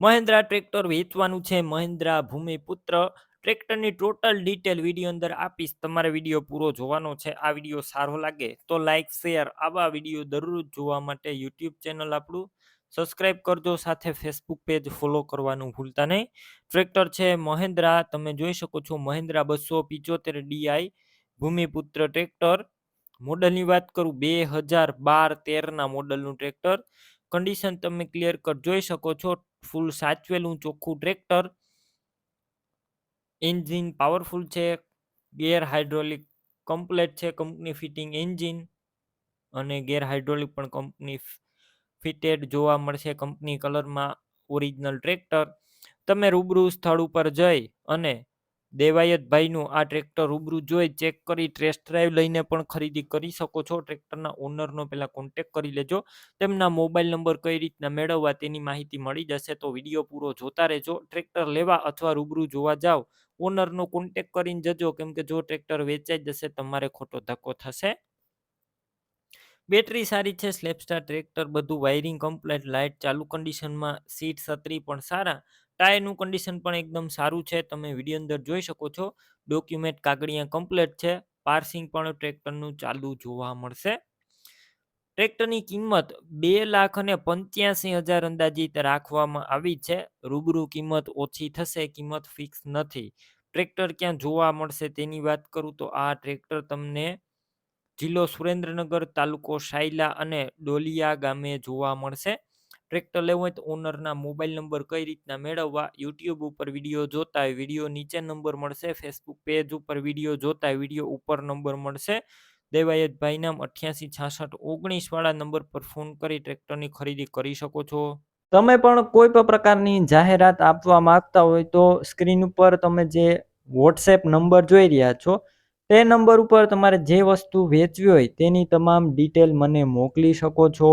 Mahindra tractor વેચવાનું છે. મહિન્દ્રા ભૂમિપુત્ર ટ્રેક્ટરની ટોટલ ડિટેલ વીડિયો અંદર આપીશ. તમારે વીડિયો પૂરો જોવાનો છે. આ વીડિયો સારો લાગે તો લાઇક શેર આવા વીડિયો દરરોજ જોવા માટે યુટ્યુબ ચેનલ આપણું. સબસ્ક્રાઇબ કરજો. સાથે ફેસબુક પેજ ફોલો કરવાનું ભૂલતા નહીં. ટ્રેક્ટર છે મહિન્દ્રા. તમે જોઈ શકો છો મહિન્દ્રા બસો પિચોતેર ડીઆઈ ભૂમિપુત્ર ટ્રેક્ટર. મોડલની વાત કરું બે હજાર બાર તેરના મોડલનું ટ્રેક્ટર. કન્ડિશન તમે ક્લિયર કર જોઈ શકો છો. ફૂલ સાચવેલું ચોખ્ખું ટ્રેક્ટર. એન્જિન પાવરફુલ છે. ગેર હાઇડ્રોલિક કમ્પ્લેટ છે કંપની ફિટિંગ એન્જિન અને ગેર હાઇડ્રોલિક પણ કંપની ફિટેડ જોવા મળશે કંપની કલરમાં ઓરિજિનલ ટ્રેક્ટર. તમે રૂબરૂ સ્થળ ઉપર જઈ અને દેવાયતભાઈનું આ ટ્રેક્ટર રૂબરૂ જોઈ ચેક કરી ટેસ્ટ ડ્રાઈવ લઈને પણ ખરીદી કરી શકો છો. ટ્રેક્ટરના ઓનરનો પહેલાં કોન્ટેક કરી લેજો. તેમના મોબાઈલ નંબર કઈ રીતના મેળવવા તેની માહિતી મળી જશે તો વીડિયો પૂરો જોતા રહેજો. ટ્રેક્ટર લેવા અથવા રૂબરૂ જોવા જાઓ ઓનરનો કોન્ટેક કરીને જજો. કેમ કે જો ટ્રેક્ટર વેચાઈ જશે, તમારે ખોટો ધક્કો થશે. બેટરી સારી છે સ્લેપસ્ટાર ટ્રેક્ટર, બધું વાયરિંગ કમ્પ્લેટ લાઇટ ચાલુ કન્ડિશનમાં સીટ છત્રી પણ સારા. ટાયરનું કન્ડિશન પણ એકદમ સારું છે. તમે વીડિયો અંદર જોઈ શકો છો. ડોક્યુમેન્ટ કાગળિયા કમ્પ્લેટ છે. પાર્સિંગ પણ ટ્રેક્ટરનું ચાલુ જોવા મળશે. ટ્રેક્ટરની કિંમત બે લાખ અને પંચ્યાસી હજાર અંદાજિત રાખવામાં આવી છે. રૂબરૂ કિંમત ઓછી થશે, કિંમત ફિક્સ નથી. ટ્રેક્ટર ક્યાં જોવા મળશે તેની વાત કરું તો આ ટ્રેક્ટર તમને જિલ્લો સુરેન્દ્રનગર તાલુકો સાયલા અને ડોલિયા ગામે જોવા મળશે. ટ્રેક્ટર લેવું હોય તો ઓનરના મોબાઈલ નંબર કઈ રીતના મેળવવા, યુટ્યુબ ઉપર વીડિયો જોતા હોય વીડિયો નીચે નંબર મળશે, ફેસબુક પેજ ઉપર વીડિયો જોતા હોય વીડિયો ઉપર નંબર મળશે. દેવાયતભાઈ નામ અઠ્યાસી, છાસઠ, ઓગણીસ વાળા નંબર પર ફોન કરી ટ્રેક્ટરની ખરીદી કરી શકો છો. તમે પણ કોઈ પણ પ્રકારની જાહેરાત આપવા માંગતા હોય તો સ્ક્રીન ઉપર તમે જે વોટ્સએપ નંબર જોઈ રહ્યા છો, તે નંબર ઉપર તમારે જે વસ્તુ વેચવી હોય તેની તમામ ડિટેલ મને મોકલી શકો છો.